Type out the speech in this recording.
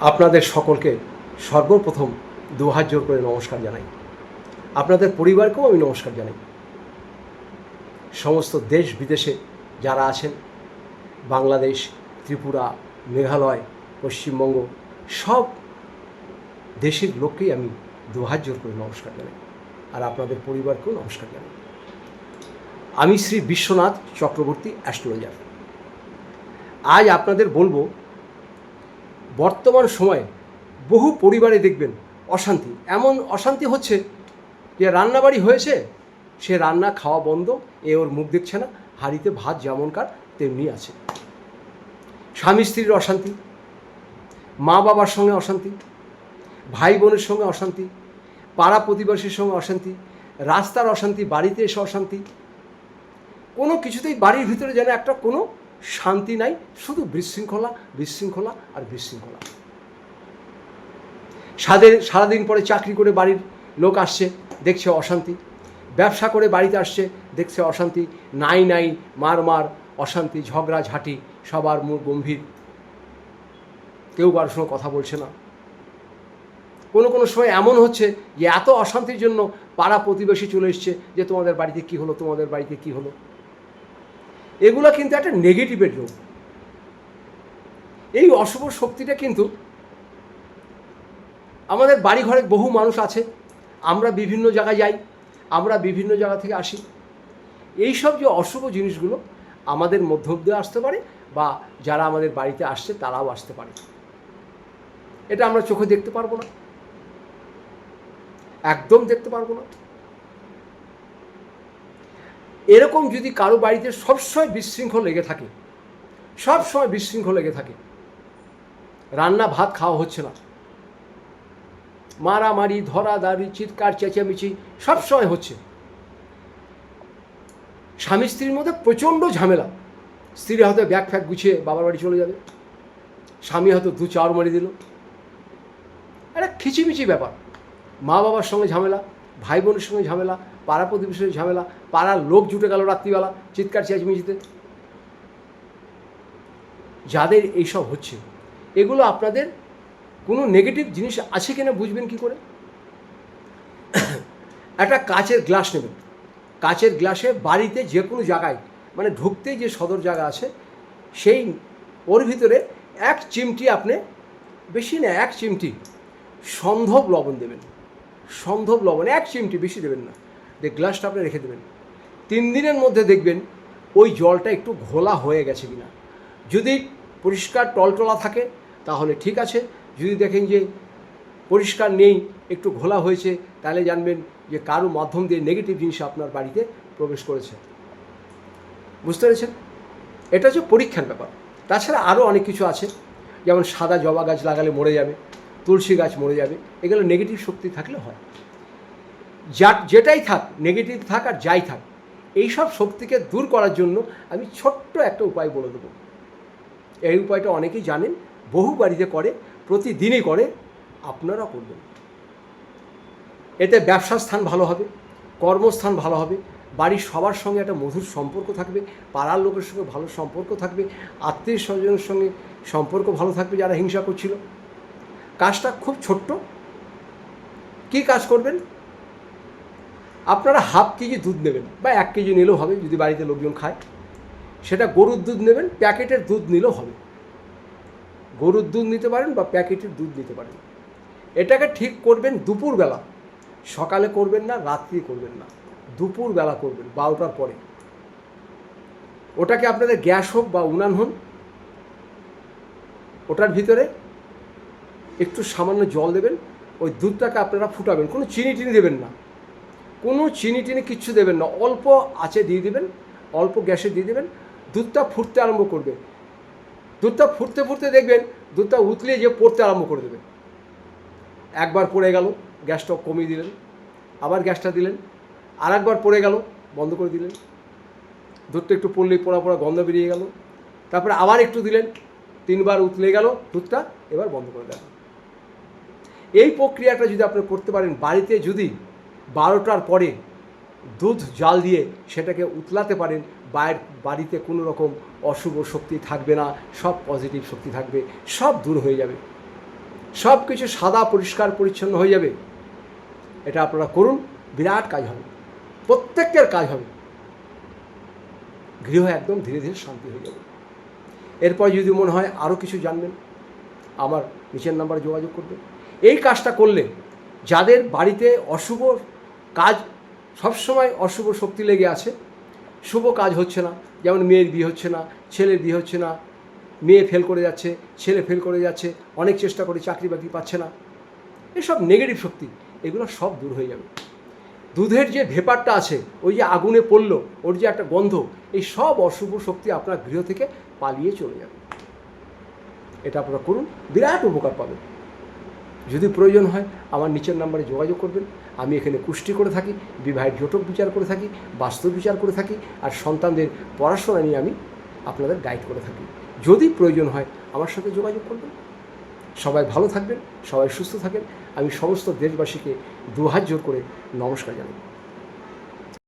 আপনাদের সকলকে সর্বপ্রথম দু হাত জোর করে নমস্কার জানাই। আপনাদের পরিবারকেও আমি নমস্কার জানাই। সমস্ত দেশ বিদেশে যারা আছেন, বাংলাদেশ, ত্রিপুরা, মেঘালয়, পশ্চিমবঙ্গ, সব দেশের লোককেই আমি দু হাত জোর করে নমস্কার জানাই আর আপনাদের পরিবারকেও নমস্কার জানাই। আমি শ্রী বিশ্বনাথ চক্রবর্তী অ্যাস্ট্রোলজার। আজ আপনাদের বলব বর্তমান সময়ে বহু পরিবারে দেখবেন অশান্তি। এমন অশান্তি হচ্ছে যে রান্নাবাড়ি হয়েছে, সে রান্না খাওয়া বন্ধ, এ ওর মুখ দেখছে না, হাঁড়িতে ভাত যেমনকার তেমনি আছে। স্বামী স্ত্রীর অশান্তি, মা বাবার সঙ্গে অশান্তি, ভাই বোনের সঙ্গে অশান্তি, পাড়া প্রতিবেশীর সঙ্গে অশান্তি, রাস্তার অশান্তি, বাড়িতে এসে অশান্তি। কোনো কিছুতেই বাড়ির ভিতরে যেন একটা কোনো শান্তি নাই, শুধু বিশৃঙ্খলা বিশৃঙ্খলা আর বিশৃঙ্খলা। সাদের, সারাদিন পরে চাকরি করে বাড়ির লোক আসছে, দেখছে অশান্তি। ব্যবসা করে বাড়িতে আসছে, দেখছে অশান্তি। নাই নাই, মার মার, অশান্তি, ঝগড়া, ঝাঁটি, সবার মুখ গম্ভীর। কেউ কারোর সঙ্গে কথা বলছে না। কোনো কোনো সময় এমন হচ্ছে যে এত অশান্তির জন্য পাড়া প্রতিবেশী চলে এসছে যে তোমাদের বাড়িতে কি হলো, তোমাদের বাড়িতে কি হলো? এগুলো কিন্তু একটা নেগেটিভের রোগ এই অশুভ শক্তিটা কিন্তু আমাদের বাড়ি ঘরে বহু মানুষ আছে। আমরা বিভিন্ন জায়গায় যাই, আমরা বিভিন্ন জায়গা থেকে আসি। এই সব যে অশুভ জিনিসগুলো আমাদের মধ্য দিয়ে আসতে পারে বা যারা আমাদের বাড়িতে আসছে তারাও আসতে পারে। এটা আমরা চোখে দেখতে পারব না। একদম দেখতে পারব না। এরকম যদি কারও বাড়িতে সবসময় বিশৃঙ্খল লেগে থাকে, সবসময় বিশৃঙ্খল লেগে থাকে, রান্না ভাত খাওয়া হচ্ছে না। মারামারি, ধরাধারি, চিৎকার, চেঁচামেচি সবসময় হচ্ছে। স্বামী স্ত্রীর মধ্যে প্রচণ্ড ঝামেলা। স্ত্রী হয়তো ব্যাগ ফ্যাগ গুছিয়ে বাবার বাড়ি চলে যাবে। স্বামী হয়তো দু চার মারি দিল। একটা খিচিমিচি ব্যাপার। মা বাবার সঙ্গে ঝামেলা ভাই বোনের সঙ্গে ঝামেলা পাড়া প্রতিবেশীর ঝামেলা, পাড়ার লোক জুটে গেল রাত্রিবেলা, চিৎকার চেঁচমিচিতে যাদের এইসব হচ্ছে, এগুলো আপনাদের কোনো নেগেটিভ জিনিস আছে কিনা বুঝবেন কি করে? একটা কাচের গ্লাস নেবেন। কাচের গ্লাসে বাড়িতে যে কোনো জায়গায় মানে ঢুকতেই যে সদর জায়গা আছে, সেই ওর ভিতরে এক চিমটি আপনি, বেশি না, এক চিমটি সন্ধব লবণ দেবেন। সন্ধব লবণ, এক চিমটি, বেশি দেবেন না। দিয়ে গ্লাসটা আপনি রেখে দেবেন। তিন দিনের মধ্যে দেখবেন ওই জলটা একটু ঘোলা হয়ে গেছে কিনা। যদি পরিষ্কার টলটলা থাকে, তাহলে ঠিক আছে। যদি দেখেন যে পরিষ্কার নেই, একটু ঘোলা হয়েছে, তাহলে জানবেন যে কারও মাধ্যম দিয়ে নেগেটিভ জিনিস আপনার বাড়িতে প্রবেশ করেছে। বুঝতে পেরেছেন? এটা হচ্ছে পরীক্ষার ব্যাপার। তাছাড়া আরও অনেক কিছু আছে। যেমন সাদা জবা গাছ লাগালে মরে যাবে, তুলসী গাছ মরে যাবে, এগুলো নেগেটিভ শক্তি থাকলে হয়। যা, যেটাই থাক নেগেটিভ থাক আর যাই থাক, এইসব শক্তিকে দূর করার জন্য আমি ছোট্ট একটা উপায় বলে দেবো। এই উপায়টা অনেকেই জানেন, বহু বাড়িতে করে, প্রতিদিনই করে, আপনারা করবেন। এতে ব্যবসার স্থান ভালো হবে, কর্মস্থান ভালো হবে, বাড়ির সবার সঙ্গে একটা মধুর সম্পর্ক থাকবে, পাড়ার লোকের সঙ্গে ভালো সম্পর্ক থাকবে, আত্মীয় স্বজনের সঙ্গে সম্পর্ক ভালো থাকবে যারা হিংসা করছিল। কাজটা খুব ছোট্ট। কী কাজ করবেন? আপনারা হাফ কেজি দুধ নেবেন বা এক কেজি নিলেও হবে, যদি বাড়িতে লোকজন খায়। সেটা গরুর দুধ নেবেন, প্যাকেটের দুধ নিলেও হবে। গরুর দুধ নিতে পারেন বা প্যাকেটের দুধ নিতে পারেন। এটাকে ঠিক করবেন দুপুরবেলা। সকালে করবেন না, রাত্রি করবেন না। দুপুরবেলা করবেন, বারোটার পরে। ওটাকে আপনাদের গ্যাস হোক বা উনান হন ওটার ভিতরে একটু সামান্য জল দেবেন, ওই দুধটাকে আপনারা ফুটাবেন। কোনো চিনি টিনি দেবেন না। কোনো চিনি টিনি কিচ্ছু দেবেন না। অল্প আঁচে দিয়ে দেবেন, অল্প গ্যাসে দিয়ে দেবেন, দুধটা ফুটতে আরম্ভ করবে। দুধটা ফুটতে ফুটতে দেখবেন, দুধটা উতলে যে পড়তে আরম্ভ করে দেবে। একবার পড়ে গেল, গ্যাসটা কমিয়ে দিলেন, আবার গ্যাসটা দিলেন আর একবার পড়ে গেল, বন্ধ করে দিলেন। দুধটা একটু পড়লেই পোড়া পোড়া গন্ধ বেরিয়ে গেল। তারপরে আবার একটু দিলেন, তিনবার উতলে গেল, দুধটা এবার বন্ধ করে দেন। এই প্রক্রিয়াটা যদি আপনি করতে পারেন, বাড়িতে যদি বারোটার পরে দুধ জাল দিয়ে সেটাকে উতলাতে পারেন বাইর বাড়িতে কোনো রকম অশুভ শক্তি থাকবে না, সব পজিটিভ শক্তি থাকবে, সব দূর হয়ে যাবে। সব কিছু সাদা, পরিষ্কার, পরিচ্ছন্ন হয়ে যাবে। এটা আপনারা করুন, বিরাট কাজ হবে। প্রত্যেকের কাজ হবে। গৃহ একদম ধীরে ধীরে শান্তি হয়ে যাবে। এরপর যদি মনে হয় আরও কিছু জানবেন, আমার নিচের নাম্বারে যোগাযোগ করবেন। এই কাজটা করলে যাদের বাড়িতে অশুভ কাজ সবসময় অশুভ শক্তি লেগে আছে। শুভ কাজ হচ্ছে না। যেমন মেয়ের বিয়ে হচ্ছে না, ছেলের বিয়ে হচ্ছে না, মেয়ে ফেল করে যাচ্ছে, ছেলে ফেল করে যাচ্ছে, অনেক চেষ্টা করে চাকরি বাকরি পাচ্ছে না। এসব নেগেটিভ শক্তি, এগুলো সব দূর হয়ে যাবে। দুধের যে ভেপারটা আছে, ওই যে আগুনে পড়ল, ওর যে একটা গন্ধ, এই সব অশুভ শক্তি আপনার গৃহ থেকে পালিয়ে চলে যাবে। এটা আপনারা করুন, বিরাট উপকার পাবেন। যদি প্রয়োজন হয়, আমার নিচের নাম্বারে যোগাযোগ করবেন। আমি এখানে কুষ্টি করে থাকি, বিবাহের জটক বিচার করে থাকি, বাস্তব বিচার করে থাকি, আর সন্তানদের পড়াশোনা নিয়ে আমি আপনাদের গাইড করে থাকি। যদি প্রয়োজন হয়, আমার সাথে যোগাযোগ করবেন। সবাই ভালো থাকবেন, সবাই সুস্থ থাকেন আমি সমস্ত দেশবাসীকে দুহাত জোর করে নমস্কার জানাই।